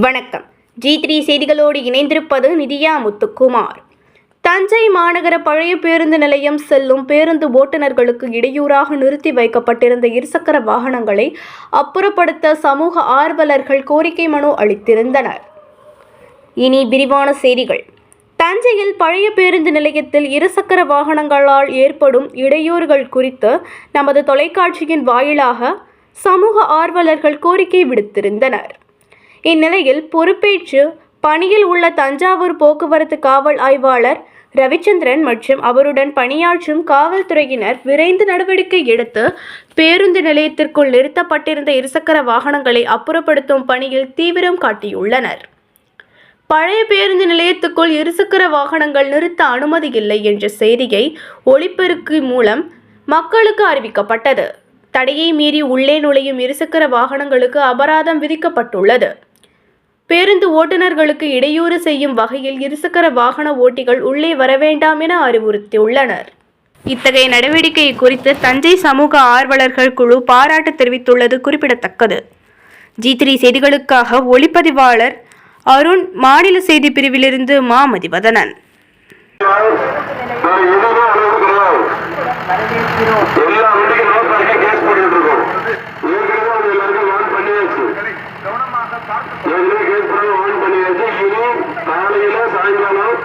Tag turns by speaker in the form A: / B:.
A: வணக்கம். G three செய்திகளோடு இணைந்திருப்பது நிதியா முத்துக்குமார். தஞ்சை மாநகர பழைய பேருந்து நிலையம் செல்லும் பேருந்து ஓட்டுநர்களுக்கு இடையூறாக நிறுத்தி வைக்கப்பட்டிருந்த இருசக்கர வாகனங்களை அப்புறப்படுத்த சமூக ஆர்வலர்கள் கோரிக்கை மனு அளித்திருந்தனர். இனி விரிவான செய்திகள். தஞ்சையில் பழைய பேருந்து நிலையத்தில் இருசக்கர வாகனங்களால் ஏற்படும் இடையூறுகள் குறித்து நமது தொலைக்காட்சியின் வாயிலாக சமூக ஆர்வலர்கள் கோரிக்கை விடுத்திருந்தனர். இந்நிலையில் பொறுப்பேற்று பணியில் உள்ள தஞ்சாவூர் போக்குவரத்து காவல் ஆய்வாளர் ரவிச்சந்திரன் மற்றும் அவருடன் பணியாற்றும் காவல்துறையினர் விரைந்து நடவடிக்கை எடுத்து பேருந்து நிலையத்திற்குள் நிறுத்தப்பட்டிருந்த இருசக்கர வாகனங்களை அப்புறப்படுத்தும் பணியில் தீவிரம் காட்டியுள்ளனர். பழைய பேருந்து நிலையத்துக்குள் இருசக்கர வாகனங்கள் நிறுத்த அனுமதி இல்லை என்ற செய்தியை ஒளிப்பெருக்கி மூலம் மக்களுக்கு அறிவிக்கப்பட்டது. தடையை மீறி உள்ளே நுழையும் இருசக்கர வாகனங்களுக்கு அபராதம் விதிக்கப்பட்டுள்ளது. பேருந்து ஓட்டுநர்களுக்கு இடையூறு செய்யும் வகையில் இருசக்கர வாகன ஓட்டிகள் உள்ளே வர வேண்டாம் என அறிவுறுத்தியுள்ளனர். இத்தகைய நடவடிக்கை குறித்து தஞ்சை சமூக ஆர்வலர்கள் குழு பாராட்டு தெரிவித்துள்ளது குறிப்பிடத்தக்கது. ஜி த்ரீ செய்திகளுக்காக ஒளிப்பதிவாளர் அருண் மாநில செய்தி பிரிவிலிருந்து மா மதிவதனன்
B: நானும்